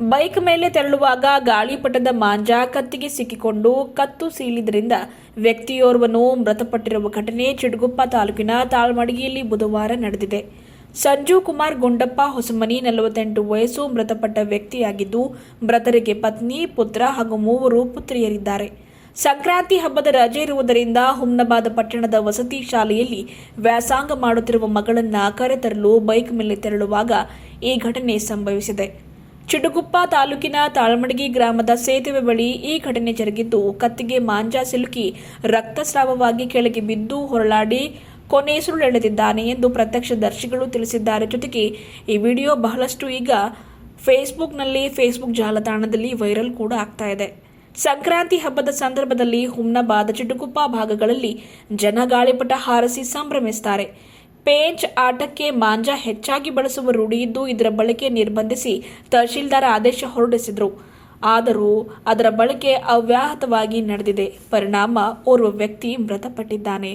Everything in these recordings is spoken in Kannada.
ಬೈಕ್ ಮೇಲೆ ತೆರಳುವಾಗ ಗಾಳಿಪಟದ ಮಾಂಜ ಕತ್ತಿಗೆ ಸಿಕ್ಕಿಕೊಂಡು ಕತ್ತು ಸೀಳಿದ್ರಿಂದ ವ್ಯಕ್ತಿಯೋರ್ವನು ಮೃತಪಟ್ಟಿರುವ ಘಟನೆ ಚಿಡುಗುಪ್ಪ ತಾಲೂಕಿನ ತಾಳ್ಮಡಿಗೆಯಲ್ಲಿ ಬುಧವಾರ ನಡೆದಿದೆ. ಸಂಜು ಕುಮಾರ್ ಗುಂಡಪ್ಪ ಹೊಸಮನಿ ನಲವತ್ತೆಂಟು ವಯಸ್ಸು, ಮೃತಪಟ್ಟ ವ್ಯಕ್ತಿಯಾಗಿದ್ದು ಮೃತರಿಗೆ ಪತ್ನಿ, ಪುತ್ರ ಹಾಗೂ ಮೂವರು ಪುತ್ರಿಯರಿದ್ದಾರೆ. ಸಂಕ್ರಾಂತಿ ಹಬ್ಬದ ರಜೆ ಇರುವುದರಿಂದ ಹುಮ್ನಬಾದ ಪಟ್ಟಣದ ವಸತಿ ಶಾಲೆಯಲ್ಲಿ ವ್ಯಾಸಂಗ ಮಾಡುತ್ತಿರುವ ಮಗಳನ್ನ ಕರೆತರಲು ಬೈಕ್ ಮೇಲೆ ತೆರಳುವಾಗ ಈ ಘಟನೆ ಸಂಭವಿಸಿದೆ. ಚಿಡುಗುಪ್ಪ ತಾಲೂಕಿನ ತಾಳ್ಮಡಗಿ ಗ್ರಾಮದ ಸೇತುವೆ ಬಳಿ ಈ ಘಟನೆ ಜರುಗಿದ್ದು, ಕತ್ತಿಗೆ ಮಾಂಜ ಸಿಲುಕಿ ರಕ್ತಸ್ರಾವವಾಗಿ ಕೆಳಗೆ ಬಿದ್ದು ಹೊರಳಾಡಿ ಕೊನೆಸುರುಳೆಳೆದಿದ್ದಾನೆ ಎಂದು ಪ್ರತ್ಯಕ್ಷದರ್ಶಿಗಳು ತಿಳಿಸಿದ್ದಾರೆ. ಜೊತೆಗೆ ಈ ವಿಡಿಯೋ ಬಹಳಷ್ಟು ಈಗ ಫೇಸ್ಬುಕ್ನಲ್ಲಿ, ಫೇಸ್ಬುಕ್ ಜಾಲತಾಣದಲ್ಲಿ ವೈರಲ್ ಕೂಡ ಆಗ್ತಾ ಇದೆ. ಸಂಕ್ರಾಂತಿ ಹಬ್ಬದ ಸಂದರ್ಭದಲ್ಲಿ ಹುಮ್ನಾಬಾದ್ ಚಿಟುಕುಪ್ಪ ಭಾಗಗಳಲ್ಲಿ ಜನ ಗಾಳಿಪಟ ಹಾರಿಸಿ ಸಂಭ್ರಮಿಸುತ್ತಾರೆ ಪೇಂಚ್ ಆಟಕ್ಕೆ ಮಾಂಜ ಹೆಚ್ಚಾಗಿ ಬಳಸುವ ರೂಢಿಯಿದ್ದು ಇದರ ಬಳಕೆ ನಿರ್ಬಂಧಿಸಿ ತಹಶೀಲ್ದಾರ್ ಆದೇಶ ಹೊರಡಿಸಿದ್ರು. ಆದರೂ ಅದರ ಬಳಕೆ ಅವ್ಯಾಹತವಾಗಿ ನಡೆದಿದೆ. ಪರಿಣಾಮ ಓರ್ವ ವ್ಯಕ್ತಿ ಮೃತಪಟ್ಟಿದ್ದಾನೆ.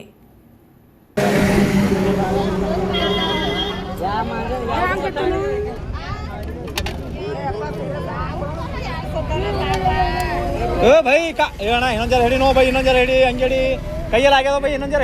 ಇನ್ನೊಂದ್ ಜರ ಹಂಗೇಡಿ ಕೈಯಲ್ಲಿ ಆಗ್ಯದ ಬೈ, ಇನ್ನೊಂದ್ ಜರ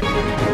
Thank you.